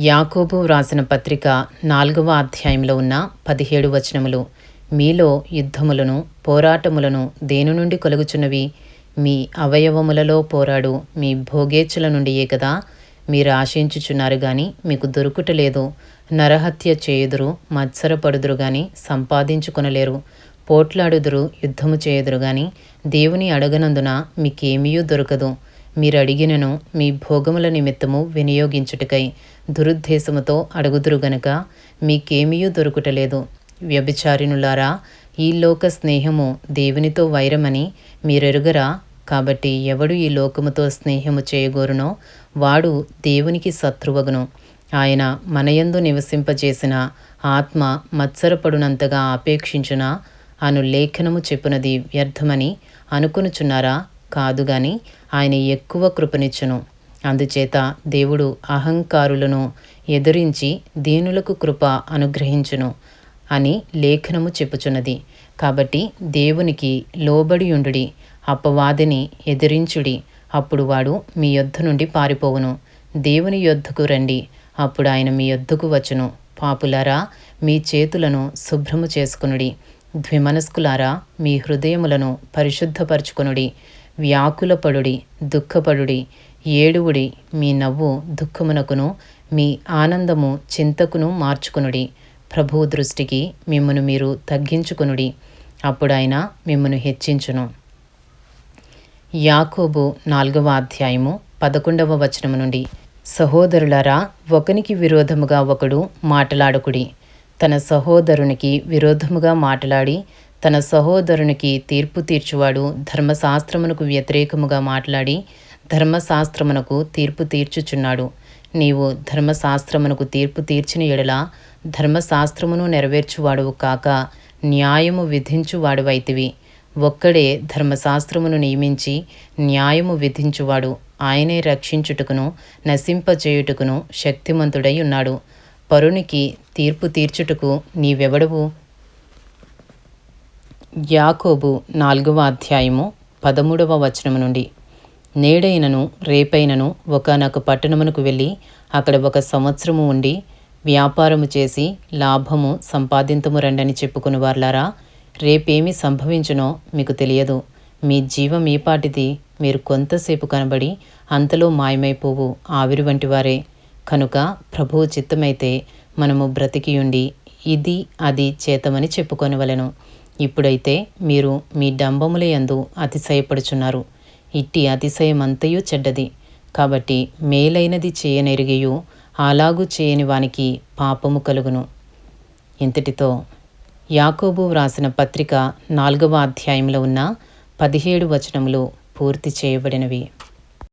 యాకోబు వ్రాసిన పత్రిక నాలుగవ అధ్యాయంలో ఉన్న పదిహేడు వచనములు. మీలో యుద్ధములను పోరాటములను దేని నుండి కలుగుచున్నవి? మీ అవయవములలో పోరాడు మీ భోగేచ్చుల నుండియే కదా మీరు ఆశించుచున్నారు గాని మీకు దొరుకుటలేదు నరహత్య చేయుదురు మత్సరపడుదురు గాని సంపాదించుకొనలేరు. పోట్లాడుదురు యుద్ధము చేయుదురు గాని దేవుని అడగనందున మీకేమీయూ దొరకదు. మీరు అడిగినను మీ భోగముల నిమిత్తము వినియోగించుటకై దురుద్దేశముతో అడుగుదురు గనుక మీకేమీయూ దొరుకుటలేదు. వ్యభిచారినులారా ఈ లోక స్నేహము దేవునితో వైరమని మీరెరుగరా? కాబట్టి ఎవడు ఈ లోకముతో స్నేహము చేయగోరునో వాడు దేవునికి శత్రువగును. ఆయన మనయందు నివసింపజేసిన ఆత్మ మత్సరపడునంతగా ఆపేక్షించున? అను లేఖనము చెప్పునది వ్యర్థమని అనుకొనుచున్నారా? కాదు గాని ఆయన ఎక్కువ కృపనిచ్చును. అందుచేత దేవుడు అహంకారులను ఎదిరించి దీనులకు కృప అనుగ్రహించును అని లేఖనము చెప్పుచున్నది. కాబట్టి దేవునికి లోబడియుండుడి అపవాదిని ఎదిరించుడి అప్పుడు వాడు మీ యొద్ధ నుండి పారిపోవును. దేవుని యొద్ధకు రండి అప్పుడు ఆయన మీ యొద్ధకు వచ్చును. పాపులారా మీ చేతులను శుభ్రము చేసుకునుడి. ద్విమనస్కులారా మీ హృదయములను పరిశుద్ధపరచుకునుడి. వ్యాకులపడుడి దుఃఖపడుడి ఏడువుడి మీ నవ్వు దుఃఖమునకును మీ ఆనందము చింతకును మార్చుకునుడి. ప్రభువు దృష్టికి మిమ్మను మీరు తగ్గించుకునుడి. అప్పుడు మిమ్మను హెచ్చించును. యాకోబు నాలుగవ అధ్యాయము పదకొండవ వచనము నుండి సహోదరులారా ఒకనికి విరోధముగా ఒకడు మాటలాడుకుడి. తన సహోదరునికి విరోధముగా మాట్లాడి తన సహోదరునికి తీర్పు తీర్చువాడు ధర్మశాస్త్రమునకు వ్యతిరేకముగా మాట్లాడి ధర్మశాస్త్రమునకు తీర్పు తీర్చుచున్నాడు. నీవు ధర్మశాస్త్రమునకు తీర్పు తీర్చిన ఎడల ధర్మశాస్త్రమును నెరవేర్చువాడువు కాక న్యాయము విధించువాడువైతివి ఒక్కడే ధర్మశాస్త్రమును నియమించి న్యాయము విధించువాడు ఆయనే రక్షించుటకును నశింపచేయుటకును శక్తిమంతుడై ఉన్నాడు. పరునికి తీర్పు తీర్చుటకు నీవెవడవు? యాకోబు నాలుగవ అధ్యాయము పదమూడవ వచనము నుండి నేడైనను రేపైనను ఒకనొక పట్టణమునకు వెళ్ళి అక్కడ ఒక సంవత్సరము ఉండి వ్యాపారము చేసి లాభము సంపాదింతము రండని చెప్పుకుని వార్లారా రేపేమి సంభవించునో మీకు తెలియదు. మీ జీవం ఏపాటిది మీరు కొంతసేపు కనబడి అంతలో మాయమైపోవు ఆవిరి వంటి వారే. కనుక ప్రభువు చిత్తమైతే మనము బ్రతికియుండి ఇది అది చేతమని చెప్పుకొనవలెను. ఇప్పుడైతే మీరు మీ డంబముల యందు అతిశయపడుచున్నారు. ఇట్టి అతిశయమంతయు చెడ్డది. కాబట్టి మేలైనది చేయనెరిగియు అలాగూ చేయని వానికి పాపము కలుగును. ఇంతటితో యాకోబు వ్రాసిన పత్రిక నాలుగవ అధ్యాయంలో ఉన్న పదిహేడు వచనములు పూర్తి చేయబడినవి.